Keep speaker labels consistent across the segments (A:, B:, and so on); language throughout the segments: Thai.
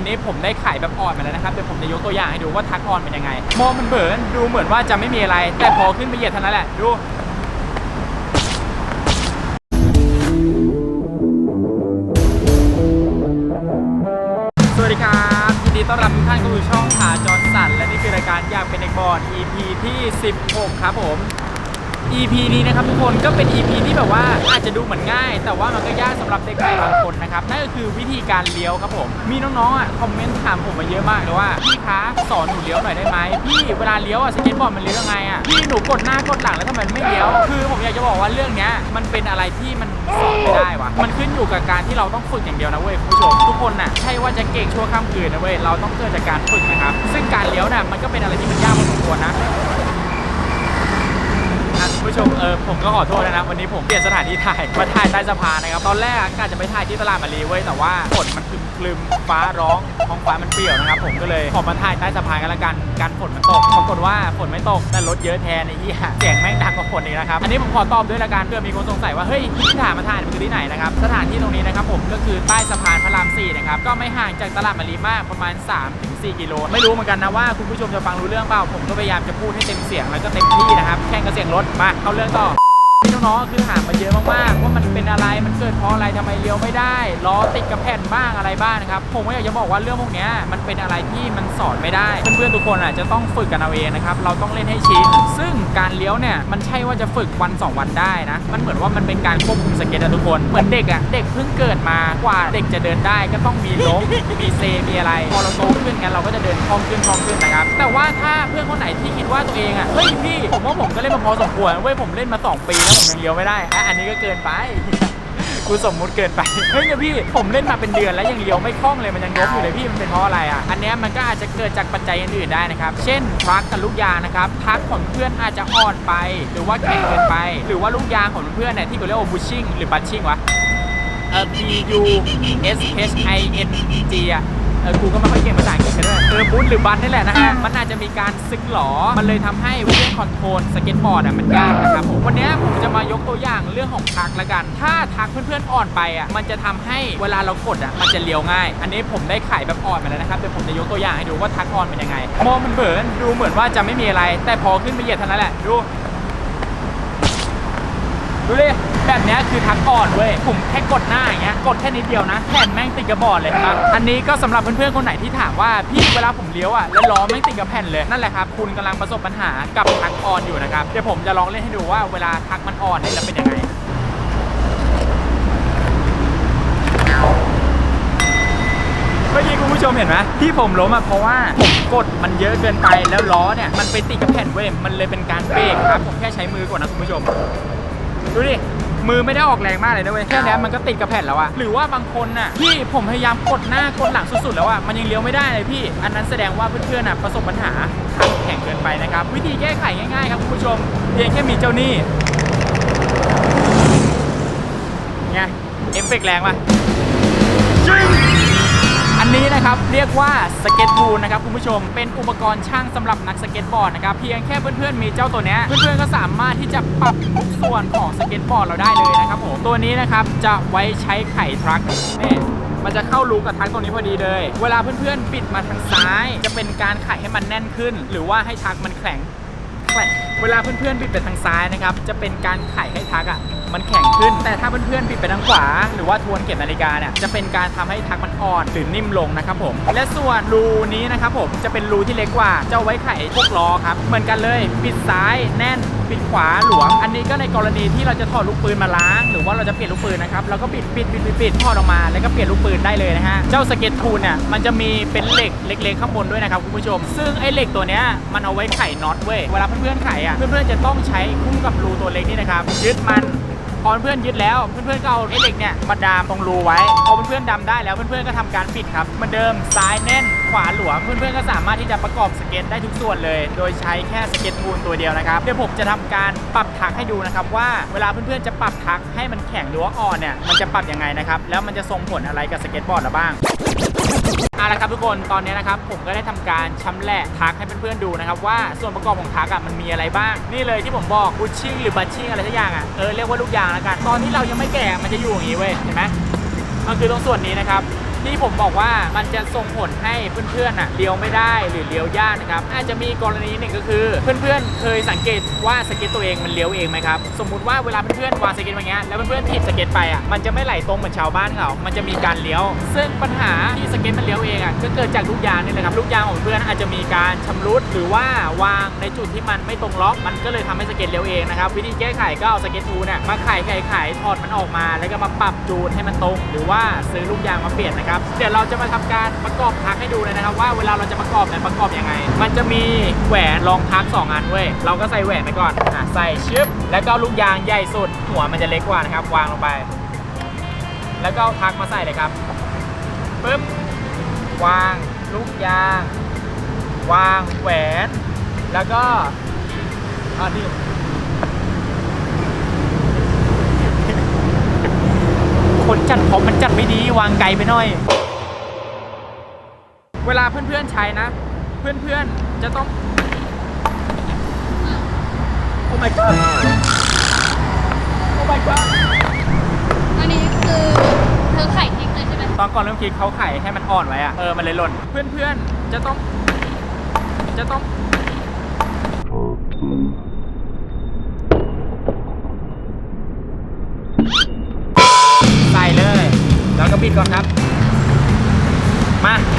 A: อันนี้ผมได้ไข่แบบอ่อนมาแล้วนะครับเดี๋ยวผมจะยกตัวอย่างให้ดูว่าทักอ่อนเป็นยังไงมองมันเบิร์นดูเหมือนว่าจะไม่มีอะไร แต่พอขึ้นไปเหยียดเท่านั้นแหละดูสวัสดีครับยินดีต้อนรับทุกท่านเข้าสู่ช่องขาจรสันและนี่คือรายการอยากเป็นเด็กบอล EP ที่ 16 ครับผม EP นี้นะครับทุกคนก็เป็น EP ที่แบบว่าอาจจะดูเหมือนง่าย แต่ว่ามันก็ยากสำหรับเด็กใหม่บางคนนะครับนั่นก็คือวิธีการเลี้ยวครับผมมีน้องๆอะคอมเมนต์ถามผมมาเยอะมากเลยว่าพี่คะสอนหนูเลี้ยวหน่อยได้ไหมพี่เวลาเลี้ยวอะสเก็ตบอร์ดมันเลี้ยวยังไงอะพี่หนูกดหน้ากดหลังแล้วทำไมมันไม่เลี้ยว คือผมอยากจะบอกว่าเรื่องเนี้ยมันเป็นอะไรที่มันสอนไม่ได้วะมันขึ้นอยู่กับการที่เราต้องฝึกอย่างเดียวนะเว้ยผู้ชมทุกคนน่ะใช่ว่าจะเก่งชั่วข้ามคืนนะเว้ยเราต้องเกิดจากการฝึกนะครับซึ่งการเลี้ยวน่ะมันก็เป็นอะไรที่มันยากพอสมควรนะอะคุณ ผู้ชมเออผมก็ขอโทษนะวันนี้ผมเปลี่ยนสถานที่ถ่ายมาถ่ายใต้สะพานนะครับตอนแรกกะจะไปถ่ายที่ตลาดมารีเว้ยแต่ว่าฝนมัน คลึมฟ้าร้องท้องฟ้ามันเปรี่ยวนะครับผมก็เลยขอมาถ่ายใต้สะพานกันละกันกันฝนมันตกปรากฏว่าฝนไม่ตกแต่รถเยอะแทนไอ้เหี้ยเสียงแม่งดังกว่าฝนอีกนะครับอันนี้ผมขอตอบด้วยละกันเพื่อมีคนสงสัยว่าเฮ้ยที่ถ่ายมาถ่ายมันคือที่ไหนนะครับสถานที่ตรงนี้นะครับผมก็คือใต้สะพานพระราม4นะครับก็ไม่ห่างจากตลาดมารีมากประมาณ 3-4 กิโลไม่รู้เหมือนกันนะว่าคุณผู้ชมจะฟังรู้เรื่องเปล่าผมก็พยายามจะพูดให้เต็มเสียงแล้วก็เต็มที่นะครับแข่งกับเสียงรถมาเข้าเรื่องต่อ น้องๆคือถามมาเยอะมากๆว่ามันเป็นอะไรมันเกิดเพราะอะไรทำไมเลี้ยวไม่ได้ล้อติดกับแผ่นบ้างอะไรบ้างนะครับผมก็อยากจะบอกว่าเรื่องพวกเนี้ยมันเป็นอะไรที่มันสอนไม่ได้ เพื่อนๆทุกคนอาจจะต้องฝึกกันเอาเองนะครับเราต้องเล่นให้ชินซึ่งการเลี้ยวเนี่ยมันใช่ว่าจะฝึกวันสองวันได้นะ มันเหมือนว่ามันเป็นการควบคุมสเก็ตอะทุกคนเหมือนเด็กอะเด็กเพิ่งเกิดมากว่าเด็กจะเดินได้ก็ต้องมีล้มมีเซมีอะไร พอเราโตขึ้นกันเราก็จะเดินคล่องขึ้นคล่องขึ้นนะครับแต่ว่าถ้าเพื่อนคนไหนที่คิดว่าตัวเองอะเฮ้ยพี่ผมว่าผมก็เล่นมาพอสมควรเว้ยผมเล่นมาสองปีแล้วผมยังเลี้ยวไม่ได้อะอันนี้ก็เกินไปกูสมมุติเกินไปเฮ้ยเนี่ยพี่ผมเล่นมาเป็นเดือนแล้วยังเลี้ยวไม่คล่องเลยมันยังล้มอยู่เลยพี่มันเป็นเพราะอะไรอะอันนี้มันก็อาจจะเกิดจากปัจจัยอื่นๆได้นะครับเช่นทรัคกับลูกยางนะครับทรัคของเพื่อนอาจจะอ่อนไป หรือว่าแข็งเกินไป หรือว่าลูกยางของเพื่อนเนี่ยที่เขาเรียกว่าบูชิ่งหรือบัชชิ่งวะเออ B U S H I N G อะเออกูก็ไม่ค่อยเก่งภาษาอังกฤษกันด้วยเออบูทหรือบันนี่แหละนะฮะ มันอาจจะมีการซึกหลอ มันเลยทำให้เรื่องคอนโทรลสเก็ตบอร์ดอะมันยากนะครับผมวันนี้ายกตัวอย่างเรื่องของทักละกัน ถ้าทักเพื่อนๆอ่อนไปอะมันจะทำให้เวลาเรากดอะมันจะเลี้ยวง่าย อันนี้ผมได้ไข่แบบอ่อนมาแล้วนะครับเดี๋ยวผมจะยกตัวอย่างให้ดูว่าทักอ่อนเป็นยังไงมองมันเบิร์นดูเหมือนว่าจะไม่มีอะไร แต่พอขึ้นไปเหยียดเท่านั้นแหละดูดูดิ แบบนี้คือทักอ่อนเว้ยผมแค่กดหน้าอย่างเงี้ยกดแค่นิดเดียวนะแผ่นแม่งติดกับบอร์ดเลยครับอันนี้ก็สำหรับเพื่อนๆคนไหนที่ถามว่าพี่เวลาผมเลี้ยวอะแล้วล้อแม่งติดกับแผ่นเลยนั่นแหละครับคุณกำลังประสบปัญหากับทักอ่อนอยู่นะครับเดี๋ยวผมจะลองเล่นให้ดูว่าเวลาทักมันอ่อนเนี่ยแล้วเป็นยังไงเมื่อกี้คุณผู้ชมเห็นไหมที่ผมล้มอะเพราะว่าผมกดมันเยอะเกินไปแล้วล้อเนี่ยมันไปติดกับแผ่นเว้ยมันเลยเป็นการเบรกครับผมแค่ใช้มือกดนะคุณผู้ชมดูดิ มือไม่ได้ออกแรงมากเลยนะเว้ยแค่นี้มันก็ติดกับแผ่นแล้วอะหรือว่าบางคนน่ะที่ผมพยายามกดหน้ากดหลังสุดๆแล้วอะมันยังเลี้ยวไม่ได้เลยพี่ อันนั้นแสดงว่าเพื่อนๆน่ะประสบปัญหาทางแข็งเกินไปนะครับ วิธีแก้ไขง่ายๆครับคุณผู้ชมเพียงแค่มีเจ้าหนี้ไงเอฟเฟกต์แรงปะจึ้งอั นนี้นะครับเรียกว่าสเก็ตบูลนะครับคุณผู้ชม เป็นอุปกรณ์ช่างสำหรับนักสเก็ตบอร์ดนะครับเพียงแค่เพื่อนๆมีเจ้าตัวนี้เพื่อนๆก็สามารถที่จะปรับทุกส่วนของสเก็ตบอร์ดเราได้เลยนะครับผมตัวนี้นะครับจะไว้ใช้ไข่ทรัคนี่มันจะเข้ารูกับทรัคตรงนี้พอดีเลย เวลาเพื่อนๆปิดมาทางซ้าย จะเป็นการไขให้มันแน่นขึ้น หรือว่าให้ทรัคมันแข็งแข็ง เวลาเพื่อนๆบิดไปทางซ้ายนะครับ จะเป็นการไขให้ทักอะ มันแข็งขึ้น แต่ถ้าเพื่อนๆบิดไปทางขวา หรือว่าทวนเข็มนาฬิกาเนี่ยจะเป็นการทำให้ทักมันอ่อนหรือนิ่มลงนะครับผม และส่วนรูนี้นะครับผมจะเป็นรูที่เล็กกว่าจะเอาไว้ไขพวกล้อครับเหมือนกันเลยปิดซ้ายแน่นปิดขวาหลวม อันนี้ก็ในกรณีที่เราจะถอดลูกปืนมาล้าง หรือว่าเราจะเปลี่ยนลูกปืนนะครับเราก็ปิดปิดปิดปิดปิดถอดออกมา แล้วก็เปลี่ยนลูกปืนได้เลยนะฮะเจ้าสเก็ตทูลเนี่ยมันจะมีเป็นเหล็กเล็กๆข้างบนด้วยนะครับคุณผู้ชม ซึ่งไอ้เหล็กตัวเนี้ยมันเอาไว้ไขน็อตเว้ยเวลาเพื่อนๆไขอะเพื่อนๆจะต้องใช้คู่กับรูตัวเล็กนี่นะครับยึดมัน พอเพื่อนยึดแล้วเพื่อนๆก็เอาไอ้เหล็กเนี่ยมาดามตรงรูไว้พอเพื่อนๆดำได้แล้วเพื่อนๆก็ทำการปิดครับเหมือนเดิมซ้ายแน่นขวาหลวมเพื่อนๆก็สามารถที่จะประกอบสเก็ตได้ทุกส่วนเลย โดยใช้แค่สเก็ตทูลตัวเดียวนะครับเดี๋ยวผมจะทำการปรับทักให้ดูนะครับว่าเวลาเพื่อนๆจะปรับทักให้มันแข็งหรือว่าอ่อนเนี่ยมันจะปรับยังไงนะครับแล้วมันจะส่งผลอะไรกับสเก็ตบอร์ดเราบ้าง เอาละครับทุกคนตอนนี้นะครับผมก็ได้ทำการชำแหละทักให้เพื่อนๆดูนะครับว่าส่วนประกอบของทักอะมันมีอะไรบ้าง นี่เลยที่ผมบอกบูชชิ่งหรือบัชชิ่งอะไรสักอย่างอะเออเรียกว่าลูกยางแล้วกัน ตอนที่เรายังไม่แก่มันจะอยู่อย่างนี้เว้ยเห็นไหมมันคือตรงส่วนนี้นะครับ ที่ผมบอกว่ามันจะส่งผลให้เพื่อนๆอะเลี้ยวไม่ได้หรือเลี้ยวยากนะครับอาจจะมีกรณีหนึ่งก็คือ เพื่อนๆ เคยสังเกตว่าสเก็ตตัวเองมันเลี้ยวเองไหมครับสมมุติว่าเวลาเพื่อนๆวางสเก็ตอย่างเงี้ยแล้วเพื่อนๆถีบสเก็ตไปอะมันจะไม่ไหลตรงเหมือนชาวบ้านเขา มันจะมีการเลี้ยว ซึ่งปัญหาที่สเก็ตมันเลี้ยวเองอะก็เกิดจากลูกยางนี่แหละครับลูกยางของเพื่อนอาจจะมีการชำรุดหรือว่าวางในจุดที่มันไม่ตรงล็อก มันก็เลยทำให้สเก็ตเลี้ยวเองนะครับวิธีแก้ไขก็เอาสเก็ตทูเนี่ยมาไขไขไขถอดมันออกมา แล้วก็มาปรับจูนให้มันตรง หรือว่าซื้อลูกยางมาเปลี่ยนนะครับเดี๋ยวเราจะมาทำการประกอบพักให้ดูเลยนะครับ ว่าเวลาเราจะประกอบเนี่ยประกอบยังไง มันจะมีแหวนรองพักสองอันเว้ย เราก็ใส่แหวนไปก่อนอะใส่ชึบแล้วก็ลูกยางใหญ่สุด หัวมันจะเล็กกว่านะครับ วางลงไป แล้วก็เอาพักมาใส่เลยครับปึ๊บวางลูกยาง วางแหวน แล้วก็อันนี้ คนจัดผมมันจัดไม่ดีวางไกลไปหน่อย เวลาเพื่อนๆใช้นะ เพื่อนๆจะต้อง โอ้ my god โอ้ my god
B: อันนี้คือเธอไข่ทิ้งเลยใช่ไหม
A: ตอนก่อนเริ่มคิดเขาไข่ให้มันอ่อนไว้อะเออมันเลยหล่น เพื่อนๆจะต้อง จะต้อง บิดก่อนครับ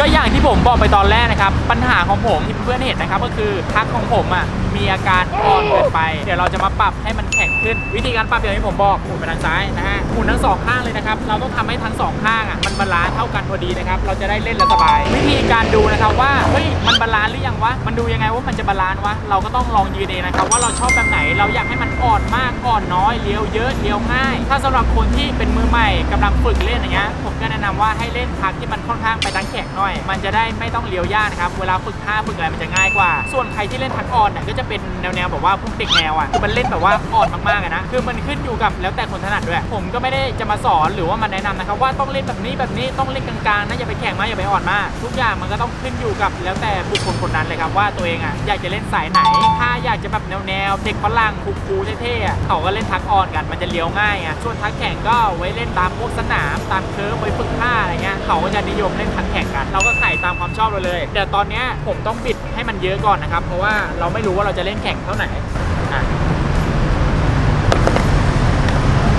A: ก็อย่างที่ผมบอกไปตอนแรกนะครับ ปัญหาของผมที่เพื่อนเห็นนะครับ ก็คือทักของผมอะมีอาการอ่อนเกินไป เดี๋ยวเราจะมาปรับให้มันแข็งขึ้น วิธีการปรับอย่างที่ผมบอกหมุนไปทางซ้ายนะฮะหมุนทั้งสองข้างเลยนะครับ เราต้องทำให้ทั้งสองข้างอะมันบาลานซ์เท่ากันพอดีนะครับ เราจะได้เล่นแล้วสบาย วิธีการดูนะครับว่าเฮ้ยมันบาลานซ์หรือยังวะมันดูยังไงว่ามันจะบาลานซ์วะเราก็ต้องลองยืนเองนะครับว่าเราชอบแบบไหนเราอยากให้มันอ่อนมากอ่อนน้อยเลี้ยวเยอะเลี้ยวง่าย ถ้าสำหรับคนที่เป็นมือใหม่กำลังฝึกเล่นอย่างเงี้ยผมก็แนะนำว่าให้เล่นพักที่มันค่อนข้างไปทางแข็งหน่อยมันจะได้ไม่ต้องเลี้ยวยากนะครับ เวลาฝึกท่าฝึกอะไรมันจะง่ายกว่า ส่วนใครที่เล่นพักอ่อนเนี่ยก็จะเป็นแนวๆแบบว่าพวกเด็กแนวอะคือมันเล่นแบบว่าอ่อนมากๆนะคือมันขึ้นอยู่กับแล้วแต่คนถนัดด้วย ผมก็ไม่ได้จะมาสอนหรือว่ามาแนะนำนะครับว่าต้องเล่นแบบนี้แบบนี้ต้องเล่นกลางๆนะอย่าไปแข็งมากอย่าไปอ่อนมาก ทุกอย่างมันก็ต้องขึ้นอยู่กับแล้วแต่บุคคลคนนั้นเลยครับว่าตัวเองอะอยากจะเล่นสายไหน ถ้าอยากจะแบบแนวๆเด็กฝรั่งคูลๆเท่ๆอะเขาก็เล่นทักอ่อนกันมันจะเลี้ยวง่ายไงส่วนทักแข็งก็ไว้เล่นตามพวกสนามตามเคิร์ฟไว้ฝึกท่าอะไรเงี้ย เขาก็จะนิยมเล่นทักแข่งกัน เราก็ไข่ตามความชอบเราเลยเดี๋ยวตอนนี้ผมต้องบิดให้มันเยอะก่อนนะครับ เพราะว่าเราไม่รู้ว่าเราจะเล่นแข่งเท่าไหร่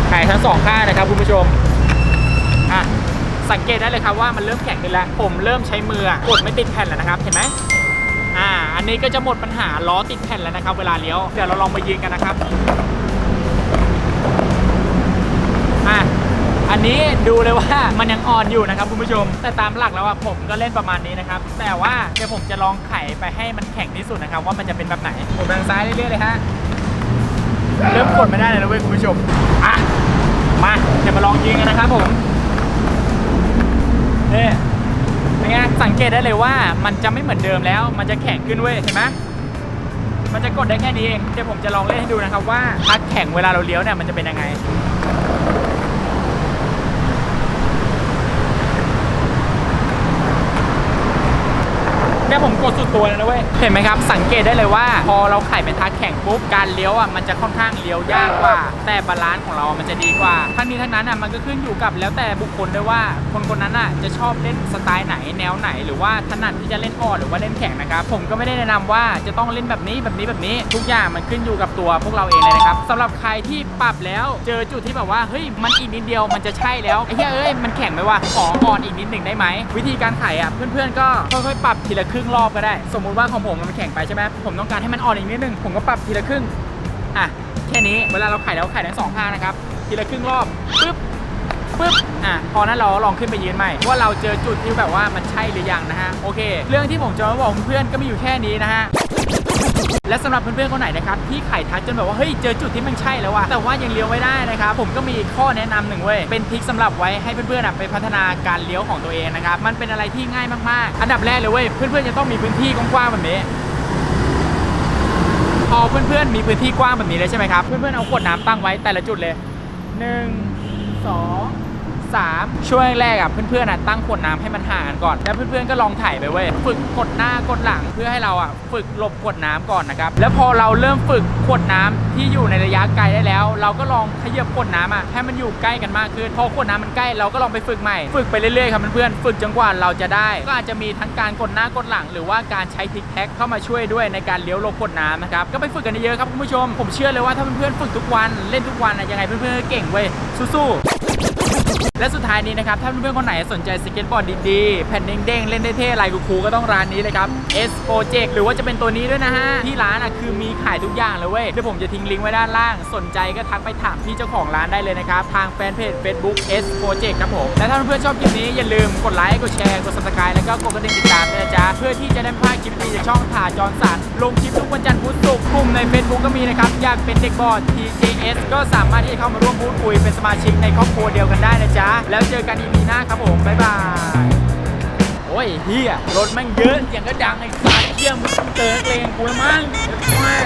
A: ไข่ทั้งสองข้างนะครับคุณผู้ชมอะสังเกตได้เลยครับว่ามันเริ่มแข็งขึ้นแล้ว ผมเริ่มใช้มือกดไม่ติดแผ่นแล้วนะครับ เห็นไหมอ่า อันนี้ก็จะหมดปัญหาล้อติดแผ่นแล้วนะครับ เวลาเลี้ยว เดี๋ยวเราลองมายืนกันนะครับ อันนี้ดูเลยว่ามันยังอ่อนอยู่นะครับคุณผู้ชม แต่ตามหลักแล้วอะผมก็เล่นประมาณนี้นะครับ แต่ว่าเดี๋ยวผมจะลองไขไปให้มันแข็งที่สุดนะครับ ว่ามันจะเป็นแบบไหนผมทางซ้ายเรื่อยๆเลยฮะเริ่มกดไม่ได้เลยนะเว้ยคุณผู้ชมอะมาเดี๋ยวมาลองยิงกันนะครับผมเนี่ยเป็นไงสังเกตได้เลยว่ามันจะไม่เหมือนเดิมแล้ว มันจะแข็งขึ้นเว้ยเห็นไหมมันจะกดได้แค่นี้เองเดี๋ยวผมจะลองเล่นให้ดูนะครับว่าถ้าแข็งเวลาเราเลี้ยวเนี่ยมันจะเป็นยังไง เนี่ผมกดสุดตัวเลยนะเว้ย เห็นไหมครับ สังเกตได้เลยว่า พอเราไข่เป็นทักแข่งปุ๊บ การเลี้ยวอะมันจะค่อนข้างเลี้ยวยากกว่า แต่บาลานซ์ของเรามันจะดีกว่า ทั้งนี้ทั้งนั้นอะมันก็ขึ้นอยู่กับแล้วแต่บุคคลด้วยว่า คนคนนั้นอะจะชอบเล่นสไตล์ไหนแนวไหน หรือว่าถนัดที่จะเล่นอ่อนหรือว่าเล่นแข็งนะครับ ผมก็ไม่ได้แนะนำว่าจะต้องเล่นแบบนี้แบบนี้แบบนี้ ทุกอย่างมันขึ้นอยู่กับตัวพวกเราเองเลยนะครับสำหรับใครที่ปรับแล้วเจอจุดที่แบบว่าเฮ้ยมันอีกนิดเดียวมันจะใช่แล้วไอ้เหี้ยเอ้ยมันแข็งไหมวะขออ่อนอีกนิดหนึ่งได้ไหมวิธีการไขอะเพื่อนๆก็ค่อยๆปรับทีละครึ่งรอบก็ได้ สมมุติว่าของผมมันแข็งไปใช่ไหมผมต้องการให้มันอ่อนอีกนิดนึง ผมก็ปรับทีละครึ่ง อะ แค่นี้ เวลาเราไขแล้วไขทั้งสองข้างนะครับ ทีละครึ่งรอบปึ๊บปึ๊บ อะ พอนั้นเราลองขึ้นไปยืนใหม่ ว่าเราเจอจุดที่แบบว่ามันใช่หรือยังนะฮะ โอเค เรื่องที่ผมจะมาบอกเพื่อนก็มีอยู่แค่นี้นะฮะ และสำหรับเพื่อนๆคนไหนนะครับที่ไข่ทักจนแบบว่าเฮ้ยเจอจุดที่มันใช่แล้วอะแต่ว่ายังเลี้ยวไม่ได้นะครับผมก็มีข้อแนะนำหนึ่งเว้ยเป็นทริคสำหรับไว้ให้เพื่อนๆไปพัฒนาการเลี้ยวของตัวเองนะครับมันเป็นอะไรที่ง่ายมากๆ อันดับแรกเลยเว้ยเพื่อนๆจะต้องมีพื้นที่กว้างๆแบบนี้พอเพื่อนๆมีพื้นที่กว้างแบบนี้เลยใช่ไหมครับเพื่อนๆเอาขวดน้ำตั้งไว้แต่ละจุดเลย 1 2 3 ช่วงแรกอะเพื่อนๆอะตั้งขวดน้ำให้มันห่างกันก่อน แล้วเพื่อนๆก็ลองถ่ายไปเว้ยฝึกกดหน้ากดหลังเพื่อให้เราอะฝึกหลบขวดน้ำก่อนนะครับแล้วพอเราเริ่มฝึกขวดน้ำที่อยู่ในระยะไกลได้แล้ว เราก็ลองขยับขวดน้ำอะให้มันอยู่ใกล้กันมากขึ้นพอขวดน้ำมันใกล้เราก็ลองไปฝึกใหม่ ฝึกไปเรื่อยๆครับเพื่อนๆฝึกจนกว่าเราจะได้ ก็อาจจะมีทั้งการกดหน้ากดหลัง หรือว่าการใช้ทิกแท็กเข้ามาช่วยด้วยในการเลี้ยวหลบขวดน้ำนะครับก็ไปฝึกกันเยอะๆครับคุณผู้ชมผมเชื่อเลยว่าถ้าเพื่อนๆฝึกทุกวันเล่นทุกวันอะยังไงเพื่อนๆเก่งเว้ยสู้ๆ และสุดท้ายนี้นะครับ ถ้าเพื่อนๆคนไหนสนใจสเก็ตบอร์ดดีๆ แผ่นเด้งๆ เล่นได้เท่ลายคูๆก็ต้องร้านนี้เลยครับ S Project หรือว่าจะเป็นตัวนี้ด้วยนะฮะ ที่ร้านอะคือมีขายทุกอย่างเลยเว้ย เดี๋ยวผมจะทิ้งลิงก์ไว้ด้านล่าง สนใจก็ทักไปถามพี่เจ้าของร้านได้เลยนะครับ ทางแฟนเพจ Facebook S Project ครับผม และถ้าเพื่อนๆชอบคลิปนี้อย่าลืมกดไลค์ กดแชร์ กด subscribe แล้วก็กดกระดิ่งติดตามด้วยนะจ๊ะเพื่อท ดีจากช่องถ่าจอนสันลงคลิปทุกวันจันทร์พุธศุกร์กลุ่มใน Facebook ก็มีนะครับ อยากเป็นเด็กบอร์ด TJS ก็สามารถที่จะเข้ามาร่วมพูดคุยเป็นสมาชิกในครอบครัวเดียวกันได้นะจ๊ะ แล้วเจอกันอีพีหน้าครับผม บ๊ายบาย โอ้ยเฮียรถแม่งเยอะเสียงก็ดังไอ้สายเยี่ยมเติร์นเพลงกูแล้วมั้งแม่